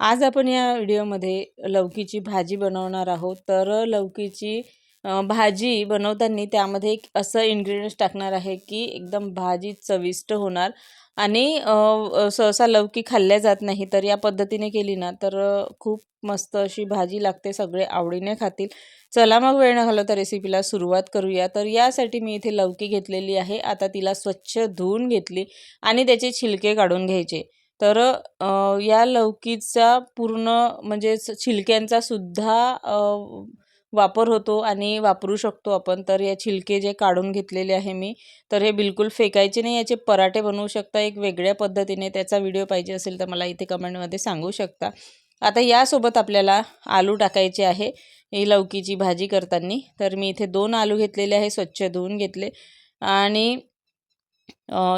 आज आपण या व्हिडिओमध्ये लौकीची भाजी बनवणार आहोत. तर लौकीची भाजी बनवताना त्यामध्ये एक असं इन्ग्रेडियंट्स टाकणार आहे की एकदम भाजी चविष्ट होणार. आणि सहसा लौकी खाल्ल्या जात नाही तर या पद्धतीने केली ना तर खूप मस्त अशी भाजी लागते सगळे आवडीने खातील. चला मग वेळ न घालवता रेसिपीला सुरुवात करूया. तर यासाठी मी इथे लौकी घेतलेली आहे. आता तिला स्वच्छ धुवून घेतली आणि त्याचे छिलके काढून घ्यायचे. तर या लौकीचा पूर्ण म्हणजेच छिलक्यांचासुद्धा वापर होतो आणि वापरू शकतो आपण. तर या छिलके जे काढून घेतलेले आहे मी तर हे बिलकुल फेकायचे नाही. याचे पराठे बनवू शकता एक वेगळ्या पद्धतीने. त्याचा व्हिडिओ पाहिजे असेल तर मला इथे कमेंटमध्ये सांगू शकता. आता यासोबत आपल्याला आलू टाकायचे आहे ही लौकीची भाजी करताना. तर मी इथे दोन आलू घेतलेले आहे स्वच्छ धुवून घेतले. आणि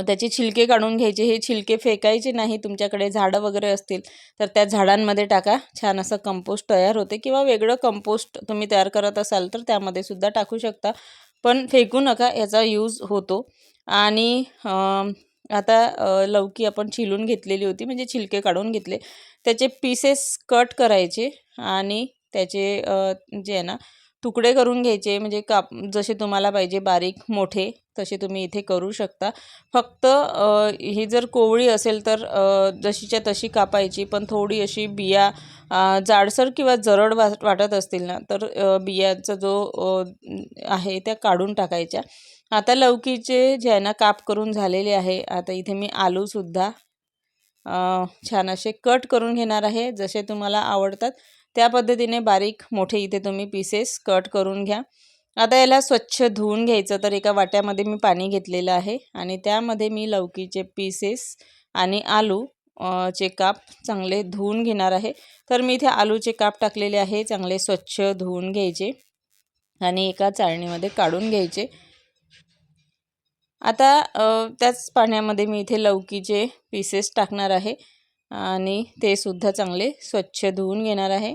त्याचे छिलके काढून घ्यायचे. हे छिलके फेकायचे नाही. तुमच्याकडे झाडं वगैरे असतील तर त्या झाडांमध्ये टाका. छान असं कंपोस्ट तयार होते किंवा वेगळं कंपोस्ट तुम्ही तयार करत असाल तर त्यामध्ये सुद्धा टाकू शकता. पण फेकू नका. याचा यूज होतो. आणि आता लौकी आपण छिलून घेतलेली होती. म्हणजे छिलके काढून घेतले. त्याचे पीसेस कट करायचे आणि त्याचे जे आहे ना तुकडे करून घ्यायचे म्हणजे काप जसे तुम्हाला पाहिजे बारीक मोठे तसे तुम्ही इथे करू शकता. फक्त ही जर कोवळी असेल तर जशीच्या तशी कापायची पण थोडी अशी बिया जाडसर किंवा जरड वा वाटत असतील ना तर बियांचा जो आहे त्या काढून टाकायच्या. आता लौकीचे जे आहे ना काप करून झालेले आहे. आता इथे मी आलूसुद्धा छान असे कट करून घेणार आहे जसे तुम्हाला आवडतात. त्या पद्धतीने बारीक मोठे इथे तुम्ही पीसेस कट करून घ्या. आता याला स्वच्छ धुवून घ्यायचं तर एका वाट्यामध्ये मी पाणी घेतलेलं आहे आणि त्यामध्ये मी लौकीचे पीसेस आणि आलू चे काप चांगले धुवून घेणार आहे. तर मी इथे आलूचे काप टाकलेले आहे चांगले स्वच्छ धुवून घ्यायचे आणि एका चाळणीमध्ये काढून घ्यायचे. आता त्याच पाण्यामध्ये मी इथे लौकीचे पीसेस टाकणार आहे आणि ते सुद्धा चांगले स्वच्छ धुवून घेणार आहे.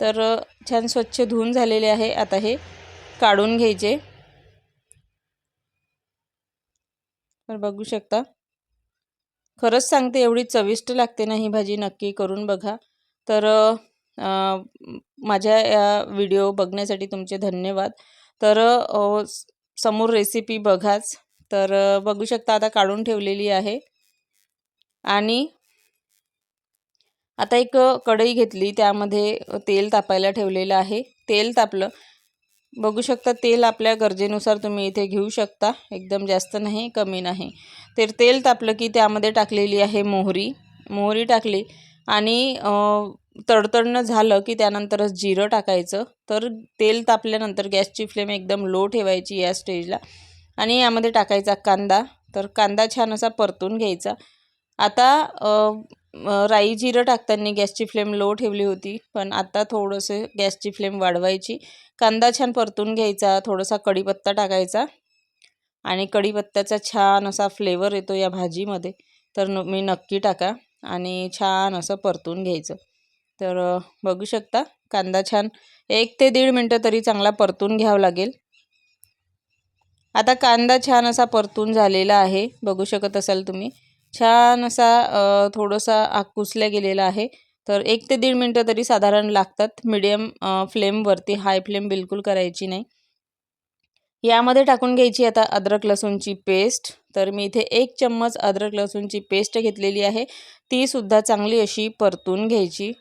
तर छान स्वच्छ धुवून झालेले आहे. आता हे काढून घ्यायचे. तर बघू शकता. खरंच सांगते एवढी चविष्ट लागते ना ही भाजी नक्की करून बघा. तर माझ्या या व्हिडिओ बघण्यासाठी तुमचे धन्यवाद. तर समोर रेसिपी बघाच. तर बघू शकता आता काढून ठेवलेली आहे. आणि आता एक कढई घेतली. त्यामध्ये तेल तापायला ठेवलेलं आहे. तेल तापलं. बघू शकता तेल आपल्या गरजेनुसार तुम्ही इथे घेऊ शकता. एकदम जास्त नाही कमी नाही. तर तेल तापलं की त्यामध्ये टाकलेली आहे मोहरी. मोहरी टाकली आणि तडतडणं झालं की त्यानंतरच जिरं टाकायचं. तर तेल तापल्यानंतर गॅसची फ्लेम एकदम लो ठेवायची या स्टेजला आणि यामध्ये टाकायचा कांदा. तर कांदा छान असा परतून घ्यायचा. आता राई जिरं टाकताना गॅसची फ्लेम लो ठेवली होती पण आता थोडंसं गॅसची फ्लेम वाढवायची. कांदा छान परतून घ्यायचा थोडासा कढीपत्ता टाकायचा आणि कढीपत्त्याचा छान असा फ्लेवर येतो या भाजीमध्ये. तर न मी नक्की टाका आणि छान असं परतून घ्यायचं. तर बघू शकता कांदा छान एक ते दीड मिनटं तरी चांगला परतून घ्यावं लागेल. आता कांदा छान असा परतून झालेला आहे बघू शकत असाल तुम्ही. छान असा थोडासा आकुसल्या गेलेला आहे. तर एक ते दीड मिनटं तरी साधारण लागतात. मिडियम फ्लेमवरती हाय फ्लेम बिलकुल करायची नाही. यामध्ये टाकून घ्यायची आता अद्रक लसूणची पेस्ट. तर मी इथे एक चम्मच अद्रक लसूणची पेस्ट घेतलेली आहे. ती सुद्धा चांगली अशी परतून घ्यायची.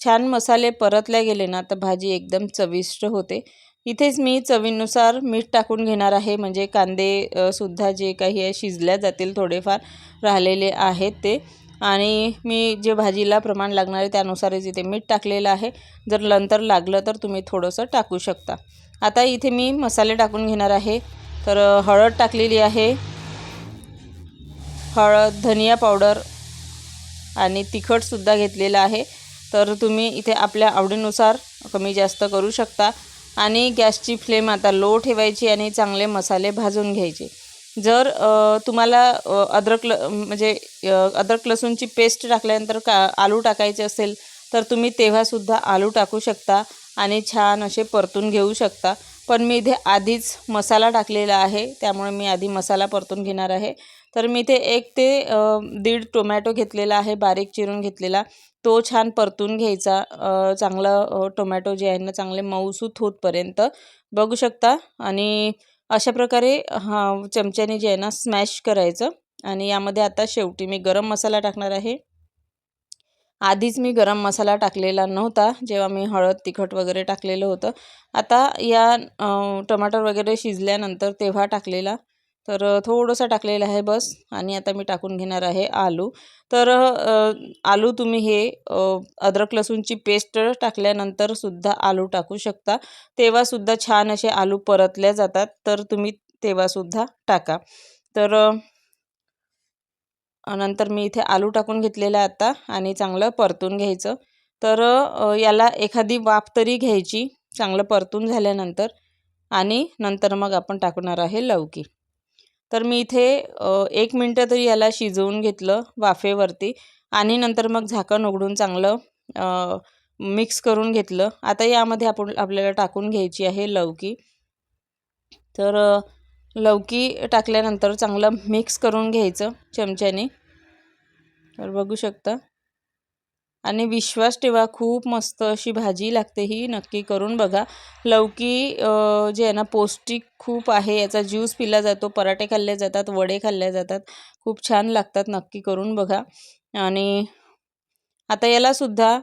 छान मसाले परतले गेले ना तर भाजी एकदम चविष्ट होते. इथेच मी चवीनुसार मीठ टाकून घेणार आहे. म्हणजे कांदे सुद्धा जे काही आहे शिजल्या जातील थोडेफार राहिलेले आहेत ते. आणि मी जे भाजीला प्रमाण लागणार आहे त्यानुसारच इथे मीठ टाकलेलं आहे. जर नंतर लागलं तर तुम्ही थोडंसं टाकू शकता. आता इथे मी मसाले टाकून घेणार आहे. तर हळद टाकलेली आहे. हळद धनिया पावडर आणि तिखटसुद्धा घेतलेलं आहे. तर तुम्ही इथे आपल्या आवडीनुसार कमी जास्त करू शकता. आणि गॅसची फ्लेम आता लो ठेवायची आणि चांगले मसाले भाजून घ्यायचे. जर तुम्हाला अद्रक ल म्हणजे अद्रक लसूणची पेस्ट टाकल्यानंतर का आलू टाकायचे असेल तर तुम्ही तेव्हासुद्धा आलू टाकू शकता आणि छान असे परतून घेऊ शकता. पण मी इथे आधीच मसाला टाकलेला आहे त्यामुळे मी आधी मसाला परतून घेणार आहे. तर मी ते एक ते दीड टोमॅटो घेतलेला आहे बारीक चिरून घेतलेला. तो छान परतून घ्यायचा चांगलं टोमॅटो जे आहे ना चांगले मऊसूत होतपर्यंत. बघू शकता. आणि अशा प्रकारे हा चमच्याने जे आहे ना स्मॅश करायचं. आणि यामध्ये आता शेवटी मी गरम मसाला टाकणार आहे. आधीच मी गरम मसाला टाकलेला नव्हता जेव्हा मी हळद तिखट वगैरे टाकलेलं होतं. आता या टमाटर वगैरे शिजल्यानंतर तेव्हा टाकलेला. तर थोडंसं टाकलेलं आहे बस आणि आता मी टाकून घेणार आहे आलू. तर आलू तुम्ही हे अद्रक लसूणची पेस्ट टाकल्यानंतर सुद्धा आलू टाकू शकता. तेव्हासुद्धा छान असे आलू परतल्या जातात. तर तुम्ही तेव्हासुद्धा टाका. तर नंतर मी इथे आलू टाकून घेतलेला आता आणि चांगलं परतून घ्यायचं. तर याला एखादी वाफ तरी घ्यायची चांगलं परतून झाल्यानंतर आणि नंतर मग आपण टाकणार आहे लवकी. तर मी इथे एक मिनटं तरी याला शिजवून घेतलं वाफेवरती आणि नंतर मग झाकण उघडून चांगलं मिक्स करून घेतलं. आता यामध्ये आपण आपल्याला टाकून घ्यायची आहे लवकी. तर लवकी टाकल्यानंतर चांगलं मिक्स करून घ्यायचं चमच्याने. तर बघू शकता. आणि विश्वास ठेवा खूप मस्त अशी भाजी लागते ही नक्की करून बघा. लौकी जे आहे ना पौष्टिक खूप आहे याचा ज्यूस पिला जातो पराठे खाल्ले जातात वडे खाल्ले जातात खूप छान लागतात नक्की करून बघा. आणि आता यालासुद्धा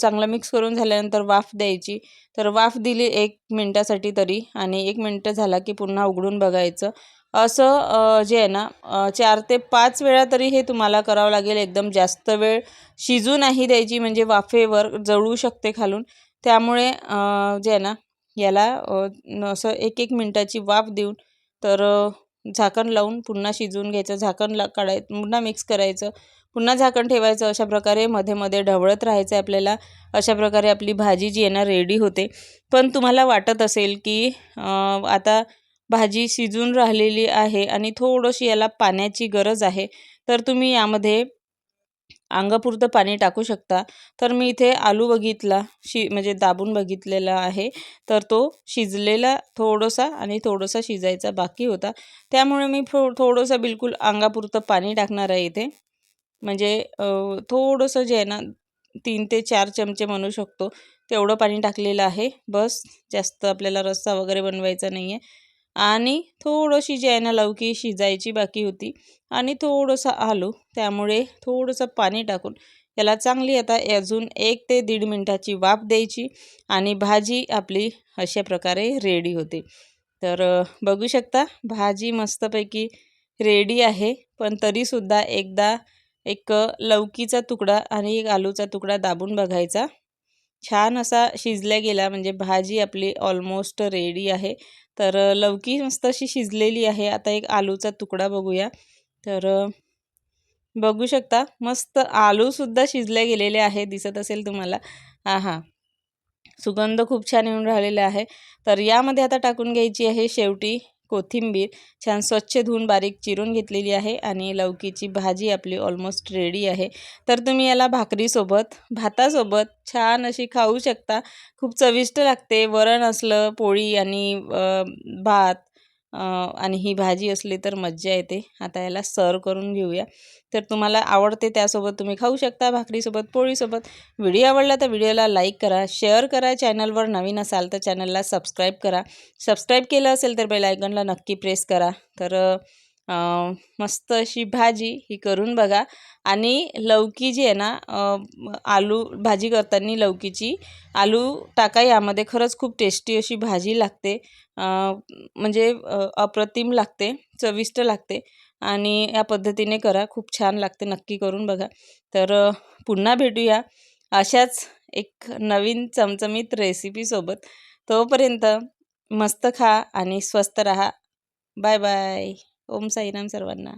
चांगलं मिक्स करून झाल्यानंतर वाफ द्यायची. तर वाफ दिली एक मिनटासाठी तरी आणि एक मिनटं झाला की पुन्हा उघडून बघायचं. असं जे आहे ना चार ते पाच वेळा तरी हे तुम्हाला करावं लागेल. एकदम जास्त वेळ शिजू नाही द्यायची म्हणजे वाफेवर जळू शकते खालून. त्यामुळे जे आहे ना याला असं एक एक मिनटाची वाफ देऊन तर झाकण लावून पुन्हा शिजवून घ्यायचं. झाकण ला काढाय पुन्हा मिक्स करायचं. पुन्हा झाकण ठेवायचं. अशा प्रकारे मध्ये मध्ये ढवळत राहायचं आहे आपल्याला. अशा प्रकारे आपली भाजी जी आहे ना रेडी होते. पण तुम्हाला वाटत असेल की आता भाजी शिजून राहिलेली आहे आणि थोडंशी याला पाण्याची गरज आहे. तर तुम्ही यामध्ये अंगापुरतं पाणी टाकू शकता. तर मी इथे आलू बघितला शि म्हणजे दाबून बघितलेला आहे. तर तो शिजलेला थोडंसा आणि थोडंसा शिजायचा बाकी होता. त्यामुळे मी थो थोडंसं बिलकुल अंगापुरतं पाणी टाकणार आहे इथे. म्हणजे थोडंसं जे आहे ना तीन ते चार चमचे म्हणू शकतो. तेवढं पाणी टाकलेलं आहे. बस जास्त आपल्याला रस्सा वगैरे बनवायचा नाही आहे आणि थोडंशी जी आहे ना लवकी शिजायची बाकी होती. आणि थोडंसं आलू त्यामुळे थोडंसं पाणी टाकून याला चांगली आता अजून एक ते दीड मिनटाची वाफ द्यायची आणि भाजी आपली अशा प्रकारे रेडी होते. तर बघू शकता भाजी मस्तपैकी रेडी आहे पण तरीसुद्धा एकदा एक लवकीचा तुकडा आणि एक आलूचा तुकडा दाबून बघायचा. छान असा शिजल्या गेला म्हणजे भाजी आपली ऑलमोस्ट रेडी आहे. तर लवकी मस्त अशी शिजलेली आहे. आता एक आलूचा तुकडा बघूया. तर बघू शकता मस्त आलूसुद्धा शिजले गेलेले आहे दिसत असेल तुम्हाला. हां हां सुगंध खूप छान येऊन राहिलेला आहे. तर यामध्ये आता टाकून घ्यायची आहे शेवटी कोथिंबीर छान स्वच्छ धुवून बारीक चिरून घेतलेली आहे आणि लौकीची भाजी आपली ऑलमोस्ट रेडी आहे. तर तुम्ही याला भाकरीसोबत भातासोबत छान अशी खाऊ शकता. खूप चविष्ट लागते. वरण असलं पोळी आणि भात आणि ही भाजी असली तर मज्जा येते. आता याला सर्व करून घेऊया. तर तुम्हाला आवडते त्यासोबत तुम्ही खाऊ शकता भाकरीसोबत पोळीसोबत. व्हिडिओ आवडला तर व्हिडिओला लाईक करा शेअर करा. चॅनलवर नवीन असाल तर चॅनलला सबस्क्राईब करा. सबस्क्राईब केलं असेल तर बेल आयकनला नक्की प्रेस करा. तर मस्त अशी भाजी ही करून बघा. आणि लौकी जी आहे ना आलू भाजी करताना लौकीची आलू टाका यामध्ये खरंच खूप टेस्टी अशी भाजी लागते. म्हणजे अप्रतिम लागते चविष्ट लागते. आणि या पद्धतीने करा खूप छान लागते नक्की करून बघा. तर पुन्हा भेटूया अशाच एक नवीन चमचमीत रेसिपीसोबत तोपर्यंत मस्त खा आणि स्वस्त रहा. Bye bye. ओम साईराम सर्वांना.